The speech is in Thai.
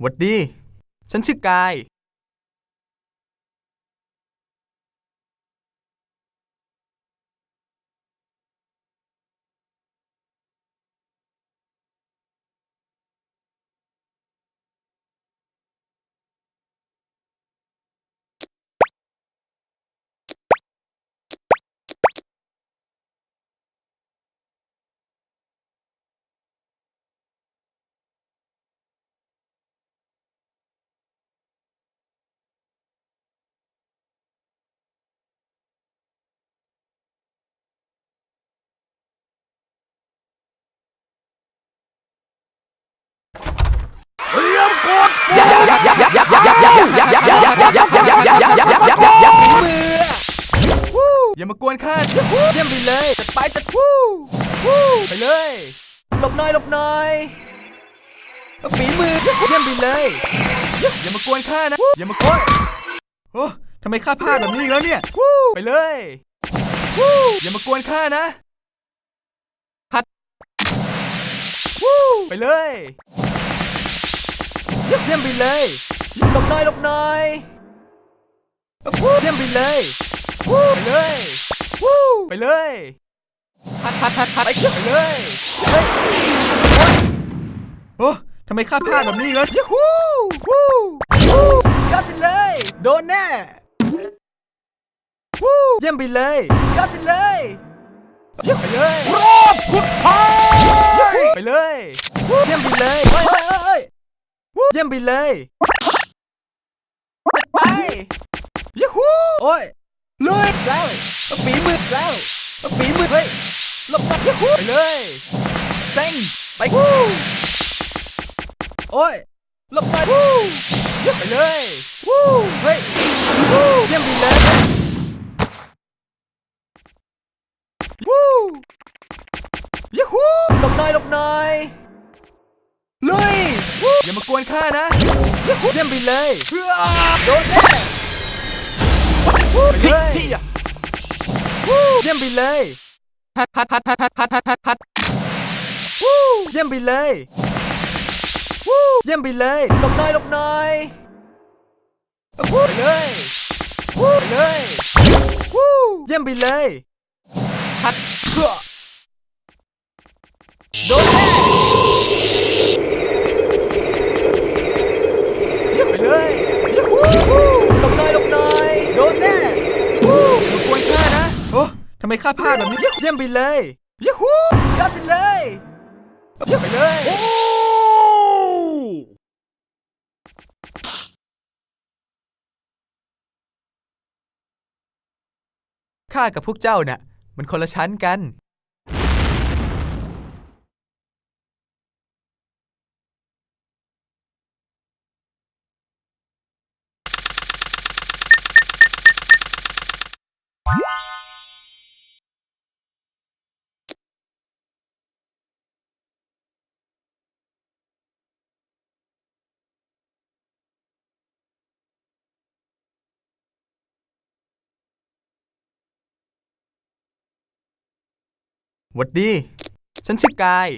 หวัดดี ฉันชื่อกาย อย่ามากวนข้าเยี่ยมไปเลยจัดไปจัดวู้วู้ไปเลยหลบหน่อยหลบหน่อยฝีมือเยี่ยมไปเลยอย่ามากวนข้านะอย่ามากวนโอ้ทำไมข้าพลาดแบบนี้อีกแล้วเนี่ยไปเลยอย่ามากวนข้านะ พัดไปเลย เยี่ยมไปเลยหลบหน่อยหลบหน่อยวู้เยี่ยมไปเลยวู้ไปเลยวู้ไปเลยพัดพัดพัดพัดไปเลยเฮ้ยโอ้ทำไมข้าพลาดแบบนี้อีกแล้วยูฮูวู้วู้ยอดไปเลย โดนแน่วู้เยี่ยมไปเลยยอดไปเลยเยี่ยมไปเลยรอบสุดท้ายไปเลยวู้เยี่ยมไปเลย มไปเลยจัดไปยูฮูโอ้ยลุยแล้วฝีมือแล้วฝีมือเฮ้ยลบหลบยูฮูไปเลยเซ็งไปโอ้ยลบไปวู้เยี่ยมไปเลยวู้เฮ้ยวู้เยี่ยมไปเลยวู้ยูฮูลบหน่อยลบหน่อยามากวนข้านะยูฮูเยี่ยมไปเลยเพื่อโดนแน่วู้ไปเลยวู้เยี่ยมไปเลยพัดพัดพัดพัดพัดพัดพัดพัดวู้เยี่ยมไปเลยวู้เยี่ยมไปเลยหลบหน่อยหลบหน่อยวู้ไปเลยวู้ไปเลยวู้เยี่ยมไปเลยพัดเพื่อ ค่าผ้าพลาดแบบนี้เยี่ยมไปเลยยูฮูยอดไปเลยเยี่ยมไปเลยข้ากับพวกเจ้าน่ะ มันคนละชั้นกัน หวัดดี ฉันชื่อกาย